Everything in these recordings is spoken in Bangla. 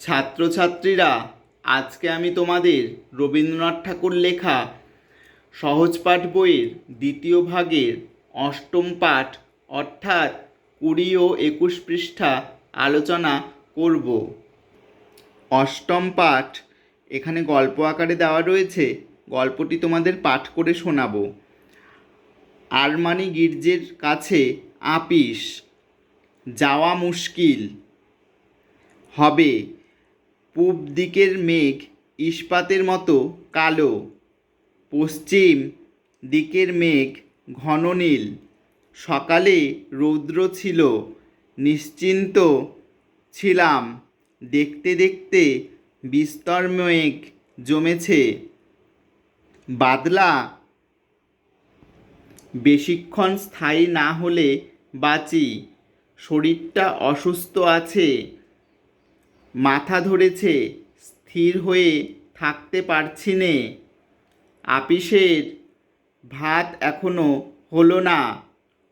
ছাত্রছাত্রীরা, আজকে আমি তোমাদের রবীন্দ্রনাথ ঠাকুর লেখা সহজ পাঠ বইয়ের দ্বিতীয় ভাগের অষ্টম পাঠ, অর্থাৎ কুড়ি ও একুশ পৃষ্ঠা আলোচনা করব। অষ্টম পাঠ, এখানে গল্প আকারে দেওয়া রয়েছে, গল্পটি তোমাদের পাঠ করে শোনাবো। আরমানি গির্জের কাছে আপিস, যাওয়া মুশকিল, হবে পূব দিকের মেঘ ইস্পাতের মতো কালো। পশ্চিম দিকের মেঘ ঘন নীল। সকালে রৌদ্র ছিল, নিশ্চিন্ত ছিলাম। দেখতে দেখতে বিস্তর মেঘ জমেছে। বাদলা বেশিক্ষণ স্থায়ী না হলে বাঁচি। শরীরটা অসুস্থ আছে। মাথা ধরেছে, স্থির হয়ে থাকতে পারছি নে। আপিসের ভাত এখনও হলো না।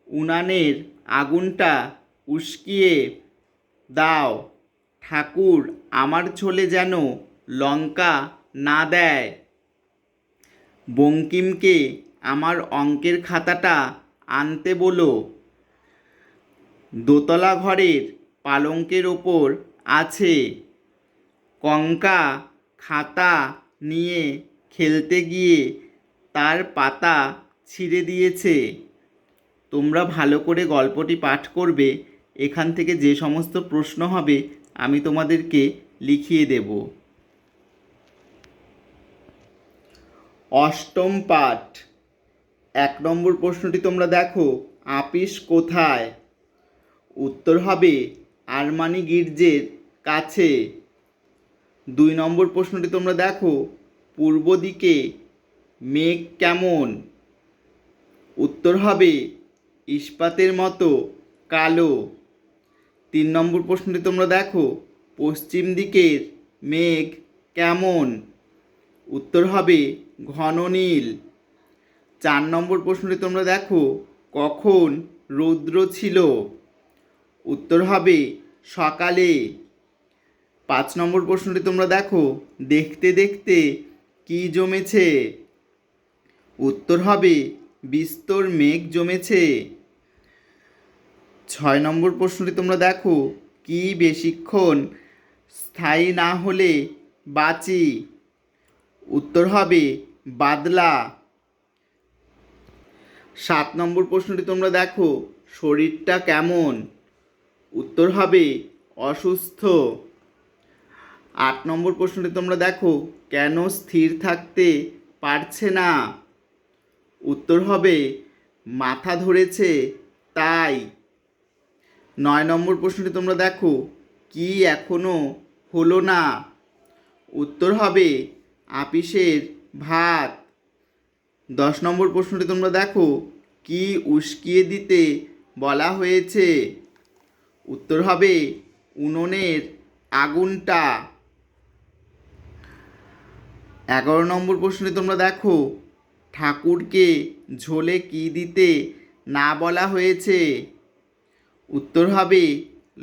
উনানের আগুনটা উস্কিয়ে দাও। ঠাকুর, আমার ছোলে যেন লঙ্কা না দেয়। বঙ্কিমকে আমার অঙ্কের খাতাটা আনতে বলো। দোতলা ঘরের পালঙ্কের ওপর আছে। কঙ্কা খাতা নিয়ে খেলতে গিয়ে তার পাতা ছিঁড়ে দিয়েছে। তোমরা ভালো করে গল্পটি পাঠ করবে। এখান থেকে যে সমস্ত প্রশ্ন হবে, আমি তোমাদেরকে লিখিয়ে দেব। অষ্টম পাঠ। এক নম্বর প্রশ্নটি তোমরা দেখো, আপিস কোথায়? উত্তর হবে আরমানি গির্জের কাছে। দুই নম্বর প্রশ্নটি তোমরা দেখো। পূর্ব দিকে মেঘ কেমন? উত্তর হবে ইস্পাতের মতো কালো। তিন নম্বর প্রশ্নটি তোমরা দেখো। পশ্চিম দিকের মেঘ কেমন? উত্তর হবে ঘন নীল। চার নম্বর প্রশ্নটি তোমরা দেখো। কখন রৌদ্র ছিল? উত্তর হবে সকালে। পাঁচ নম্বর প্রশ্নটি তোমরা দেখো। দেখতে দেখতে কি জমেছে? উত্তর হবে বিস্তর মেঘ জমেছে। ছয় নম্বর প্রশ্নটি তোমরা দেখো। কি বেশিক্ষণ স্থায়ী না হলে বাঁচি? উত্তর হবে বাদলা। সাত নম্বর প্রশ্নটি তোমরা দেখো। শরীরটা কেমন? উত্তর হবে অসুস্থ। আট নম্বর প্রশ্নটি তোমরা দেখো, কেন স্থির থাকতে পারছে না? উত্তর হবে, মাথা ধরেছে, তাই। নয় নম্বর প্রশ্নটি তোমরা দেখো, কি এখনও হলো না? উত্তর হবে, আপিসের ভাত। দশ নম্বর প্রশ্নটি তোমরা দেখো, কি উস্কিয়ে দিতে বলা হয়েছে? উত্তর হবে উনুনের আগুনটা। এগারো নম্বর প্রশ্নে তোমরা দেখো, ঠাকুরকে ঝোলে কি দিতে না বলা হয়েছে? উত্তর হবে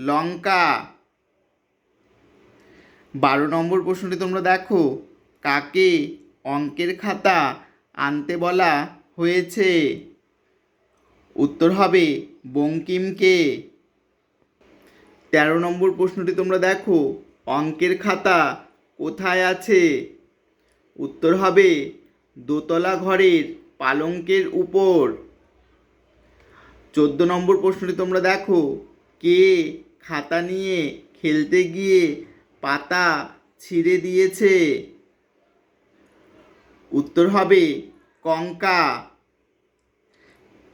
লঙ্কা। বারো নম্বর প্রশ্নটি তোমরা দেখো, কাকে অঙ্কের খাতা আনতে বলা হয়েছে? উত্তর হবে বঙ্কিমকে। তেরো নম্বর প্রশ্নটি তোমরা দেখো। অঙ্কের খাতা কোথায় আছে? উত্তর হবে দোতলা ঘরের পালঙ্কের উপর। চোদ্দ নম্বর প্রশ্নটি তোমরা দেখো। কে খাতা নিয়ে খেলতে গিয়ে পাতা ছিঁড়ে দিয়েছে? উত্তর হবে কঙ্কা।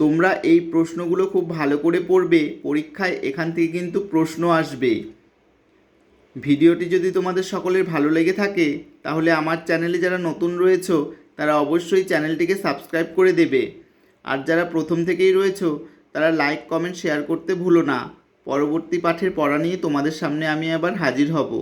তোমরা এই প্রশ্নগুলো খুব ভালো করে পড়বে, পরীক্ষায় এখান থেকে কিন্তু প্রশ্ন আসবে। ভিডিওটি যদি তোমাদের সকলের ভালো লেগে থাকে, তাহলে আমার চ্যানেলে যারা নতুন রয়েছো, তারা অবশ্যই চ্যানেলটিকে সাবস্ক্রাইব করে দেবে। আর যারা প্রথম থেকেই রয়েছো, তারা লাইক, কমেন্ট, শেয়ার করতে ভুলো না। পরবর্তী পাঠের পড়া নিয়ে তোমাদের সামনে আমি আবার হাজির হব।